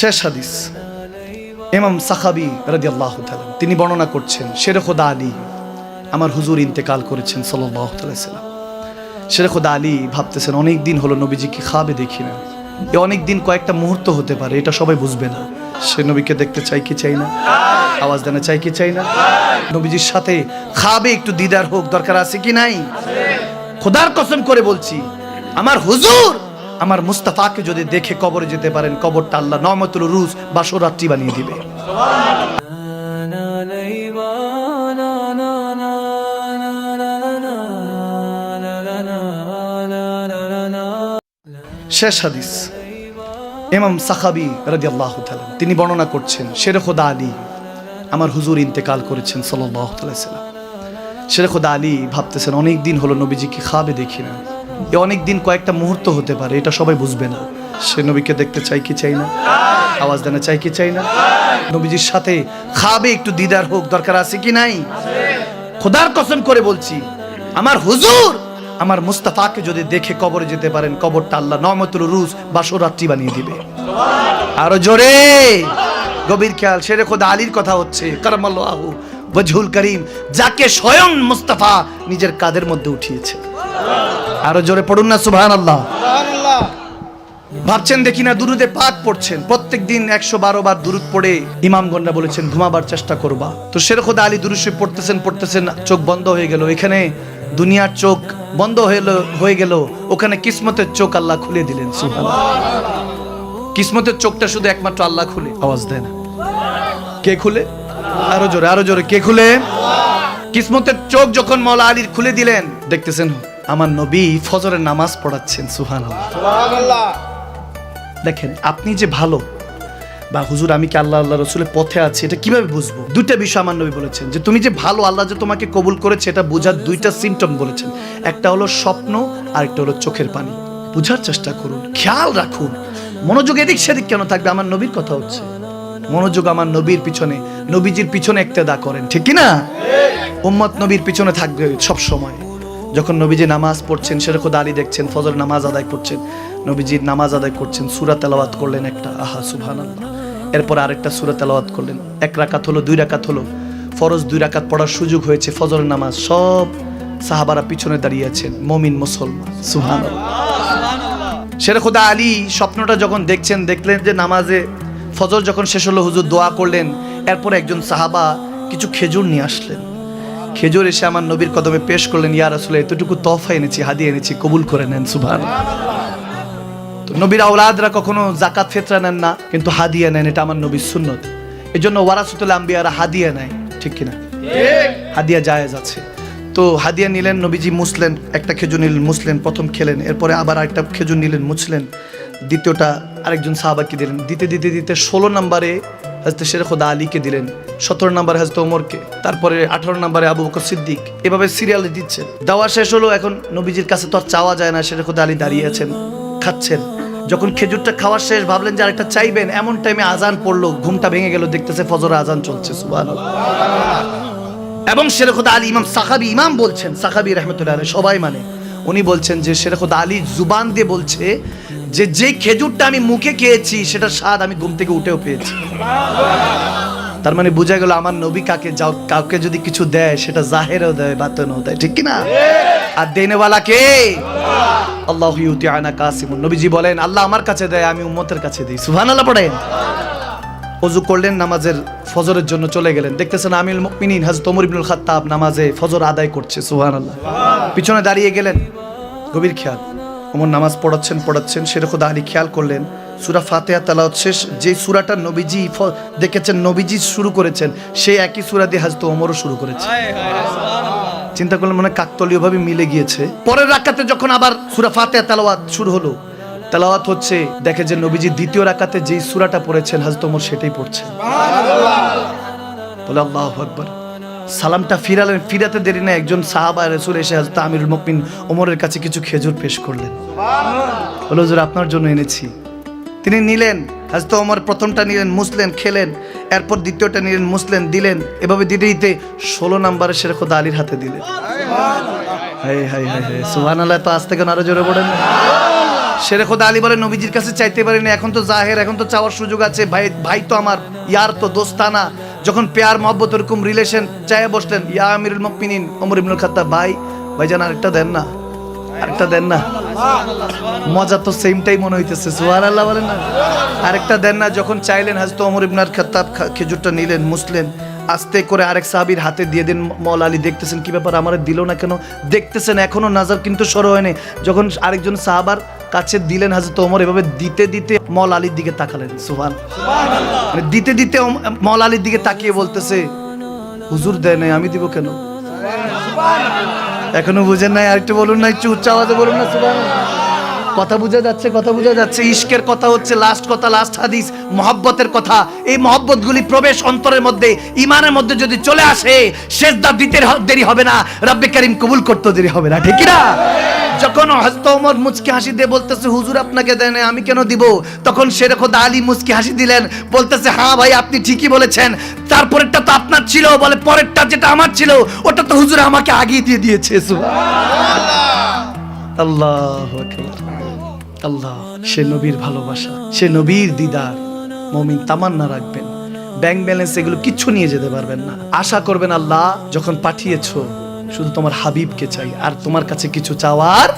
শেষ হাদিস। এমাম সাখাবি রাজি আল্লাহ তিনি বর্ণনা করছেন শেরখুদা আলী আমার হুজুর ইন্তেকাল করেছেন সাল্লাহ সাল্লাম শেরখুদা আলী ভাবতেছেন, অনেক দিন হলো নবীজিকে খাবে দেখি না। এ অনেক দিন কয়েকটা মুহূর্ত হতে পারে, এটা সবাই বুঝবে না। সে নবীকে দেখতে চাই কি চাই না? আওয়াজ দেনা চাই কি চাই না? নবীজির সাথে, খাবে একটু দিদার হোক, দরকার আছে কি নাই? খোদার কসম করে বলছি, আমার হুজুর আমার মুস্তাফাকে যদি দেখে কবরে যেতে পারেন, কবরটা আল্লাহ নমতুল রুজ বা সোরাত্রি বানিয়ে দিবে। শেষ হাদিস। ইমাম সাখাবি রাজি আল্লাহ তিনি বর্ণনা করছেন শেরখুদা আলী আমার হুজুর ইন্তেকাল করেছেন সাল্লাহ সাল্লাম শেরখুদা আলী ভাবতেছেন, অনেক দিন হলো নবীজিকে খাবে দেখি না। এ অনেক দিন কয়েকটা মুহূর্ত হতে পারে, এটা সবাই বুঝবে না। সে নবীকে দেখতে চাই কি চাই না? আওয়াজ দেনা চাই কি চাই না? নবীজির সাথে খাবে একটু দিদার হোক, দরকার আছে কি নাই? খোদার কসম করে বলছি, আমার হুজুর, আমার মুস্তাফাকে যদি দেখে কবরে যেতে পারেন, কবরটা আল্লাহ নমতুল রুজ বা সোরাত্রি বানিয়ে দিবে। আরও জোরে, গভীর খেয়াল শেরে খোদা আলীর কথা হচ্ছে, কারামাল্লাহু বজহুল করিম, যাকে স্বয়ং মুস্তাফা নিজের কাদের মধ্যে উঠিয়েছে। আরও জোরে পড়ুন না সুবহান আল্লাহ ভাবছেন দেখি না দুরুদে পাক পড়ছেন। প্রত্যেক দিন একশো বারো বার দুরুদ পড়ে ইমামগণরা বলেছেন ঘুমাবার চেষ্টা করবা। তো শেরখোদ আলী দুরুশি পড়তেছেন পড়তেছেন চোখ বন্ধ হয়ে গেল। এখানে দুনিয়ার চোখ বন্ধ হয়ে গেল। ওখানে কিসমতের চোখ আল্লাহ খুলে দিলেন। কিসমতের চোখটা শুধু একমাত্র আল্লাহ খুলে। আওয়াজ দেয় না। কে খুলে? আরও জোরে আরও জোরে। কে খুলে? কিসমতের চোখ যখন মৌলা আলীর খুলে দিলেন দেখতেছেন? আমার নবী ফজরের নামাজ পড়াচ্ছেন সুহান দেখেন আপনি যে ভালো বা হুজুর আমি কি আল্লাহ আল্লাহ রসুলের পথে আছি এটা কীভাবে বুঝব? দুইটা বিষয় আমার নবী বলেছেন যে তুমি যে ভালো আল্লাহ যে তোমাকে কবুল করেছে এটা বোঝার দুইটা সিমটম বলেছেন। একটা হলো স্বপ্ন আর একটা হলো চোখের পানি। বুঝার চেষ্টা করুন খেয়াল রাখুন। মনোযোগ এদিক সেদিক কেন থাকবে? আমার নবীর কথা হচ্ছে। মনোযোগ আমার নবীর পিছনে নবীজির পিছনে একটা দা করেন ঠিক কি না উম্মত নবীর পিছনে থাকবে সব সময়। যখন নবীজি নামাজ পড়ছেন সেরকম আলী দেখছেন, ফজর নামাজ আদায় করছেন নবীজির নামাজ আদায় করছেন, সুরা তেলাওয়াত করলেন একটা, আহা সুবহান এরপর আরেকটা সুরা তেলাওয়াত করলেন, এক রাকাত হলো, দুই রাকাত হলো, ফরজ দুই রাকাত পড়ার সুযোগ হয়েছে, ফজর নামাজ, সব সাহাবারা পিছনে দাঁড়িয়ে আছেন, মমিন মুসলমান সুহান শেরখুদা আলী স্বপ্নটা যখন দেখছেন, দেখলেন যে নামাজে ফজর যখন শেষ হলো, হুজুর দোয়া করলেন, এরপর একজন সাহাবা কিছু খেজুর নিয়ে আসলেন। খেজুর এসে আমার নবীর কদমে পেশ করলেন ইয়া রাসূল এতটুকু তফা এনেছি হাদিয়া এনেছি কবুল করে নেন তো নবীর আওলাদরা কখনো জাকাত ফেতরা নেন না কিন্তু হাদিয়া নেন এটা আমার নবীর সুন্নত। এই জন্য ওয়ারাসুতুল আম্বিয়ারা হাদিয়া নেয় ঠিক কিনা? হাদিয়া জায়েজ আছে। তো হাদিয়া নিলেন নবীজি মুসলেন একটা খেজুর নিলেন মুসলেন প্রথম খেলেন এরপরে আবার আরেকটা খেজুর নিলেন মুছলেন দ্বিতীয়টা আরেকজন সাহাবাকে দিলেন। দিতে দিতে দিতে ষোলো নম্বরে হাজতে শের খোদা আলীকে দিলেন। সতেরো নম্বরে হাজতে ওমরকে। তারপরে আঠারো নম্বরে আবু বকর সিদ্দিক। এভাবে সিরিয়ালে দিচ্ছেন। দেওয়া শেষ হলো, এখন নবীজির কাছে তো আর চাওয়া যায় না, শের খোদা আলী দাঁড়িয়ে আছেন, খাচ্ছেন। যখন খেজুরটা খাওয়ার শেষ, ভাবলেন যে আরেকটা চাইবেন, এমন টাইমে আজান পড়ল, ঘুমটা ভেঙে গেল, দেখতেছে ফজর আজান চলছে, সুবহানাল্লাহ। এবং শেরেখুদ আলী ইমাম সাহাবি ইমাম বলছেন, সাহাবি রহমতুল্লাহ সবাই মানে। উনি বলছেন যে শেরেখুদ আলী জুবান দিয়ে বলছে যে যে খেজুরটা আমি মুখে খেয়েছি, সেটা স্বাদ আমি ঘুম থেকে উঠেও পেয়েছি। তার মানে বোঝা গেল আমার নবী কাকে যাও কাউকে যদি কিছু দেয়, সেটা জাহেরও দেয়, বাতনও দেয়, ঠিক কি না আর দেনেওয়ালা কে? আল্লাহ ইউতি আনা কাসিমুন। নবীজি বলেন, আল্লাহ আমার কাছে দেয়, আমি উম্মতের কাছে দিই। সুবহানাল্লাহ পড়েন। অজু করলেন, নামাজের ফজরের জন্য চলে গেলেন। দেখতেছেন আমিল মুকমিনিন হাজরত ওমর ইবনুল খাত্তাব নামাজে ফজর আদায় করছে সুহান আল্লাহ পিছনে দাঁড়িয়ে গেলেন, গভীর খেয়াল। ওমর নামাজ পড়াচ্ছেন পড়াচ্ছেন সেরকম দাঁড়িয়ে খেয়াল করলেন। সুরা ফাতেহা তালাওয়াত শেষ যে সুরাটা নবীজি দেখেছেন, নবীজি শুরু করেছেন, সেই একই সুরা দিয়ে হাজরত ওমরও শুরু করেছে। চিন্তা করলে মনে কাকতলীয়ভাবে মিলে গিয়েছে। পরের রাকাতে যখন আবার সুরা ফাতেহা তালাওয়াত শুরু হলো তালাওয়াত হচ্ছে দেখে যে নবীজি দ্বিতীয় রাকাতে যেই সুরাটা পড়েছেন, হাজরত ওমর সেটাই পড়ছে বলে আল্লাহ আকবর। সালামটা ফিরালেন, ফিরাতে দেরি না একজন সাহাবা রসুল এসে হাজরত আমিরুল মকমিন ওমরের কাছে কিছু খেজুর পেশ করলেন। বলে, হুজুর, আপনার জন্য এনেছি। তিনি নিলেন, হাজরত ওমর প্রথমটা নিলেন, মুসলেন, খেলেন, এরপর দ্বিতীয়টা নিলেন, মুসলেন, দিলেন। এভাবে দিতে দিতে ষোলো নম্বরে শের খোদা আলীর হাতে দিলেন। হাই হাই হাই হাই সুহান আল্লাহ তো আজ থেকে আরও জোরে পড়েন শেরে খোদা আলী বলে, নবীজির কাছে চাইতে পারিনি এখন তো জাহের, এখন তো চাওয়ার সুযোগ আছে। ভাই ভাই তো আমার, ইয়ার তো দোস্তানা যখন পেয়ার মহব্বত এরকম রিলেশন চাইয়া বসলেন, ইয়া আমিরুল মুমিনিন ওমর ইবনুল খাত্তাব, ভাই, ভাইজান আরেকটা দেন না, আরেকটা দেন না। মজা তো সেমটাই মনে হইতেছে সুহার আল্লাহ বলেন না। আরেকটা দেন না, যখন চাইলেন হাজত ওমর ইবনার খাত্তাব খেজুরটা নিলেন মুসলেন আস্তে করে আরেক সাহাবীর হাতে দিয়ে দিন মল আলী দেখতেছেন কি ব্যাপার, আমার দিল না কেন? দেখতেছেন এখনও নাজার কিন্তু সর হয়নি যখন আরেকজন সাহাবার কাছে দিলেন হাজত ওমর, এভাবে দিতে দিতে মল আলীর দিকে তাকালেন সুহান মানে দিতে দিতে মল আলীর দিকে তাকিয়ে বলতেছে, হুজুর দেয় নাই, আমি দিব কেন? এখনও বুঝেন নাই, আরেকটু বলুন না, একটু উচ্চ আওয়াজে বলুন না সুবহানাল্লাহ। কথা বোঝা যাচ্ছে, কথা বোঝা যাচ্ছে, ইশকের কথা হচ্ছে লাস্ট কথা লাস্ট হাদিস, মহব্বতের কথা। এই মহব্বতগুলি প্রবেশ অন্তরের মধ্যে ইমানের মধ্যে যদি চলে আসে শেষদা দিতে দেরি হবে না, রব্বে করিম কবুল করতে দেরি হবে না, ঠিক না যখন হযরত ওমর মুচকি হাসি দিয়ে বলতেছে, হুজুর আপনাকে দেন আমি কেন দিব? তখন খোদা আলী মুচকি হাসি দিলেন, বলতেছে হ্যাঁ ভাই, আপনি ঠিকই বলেছেন। তারপরেরটা তো আপনার ছিল, বলে পরেরটা যেটা আমার ছিল, ওটা তো হুজুর আমাকে আগিয়ে দিয়ে দিয়েছে আল্লাহ আল্লাহ, সে নবীর ভালোবাসা, সে নবীর দিদার। মমিন তামান্না রাখবেন। ব্যাংক ব্যালেন্স এগুলো কিচ্ছু নিয়ে যেতে পারবেন না। আশা করবেন আল্লাহ যখন পাঠিয়েছো শুধু তোমার হাবিবকে চাই আর তোমার কাছে কিছু চাওয়ার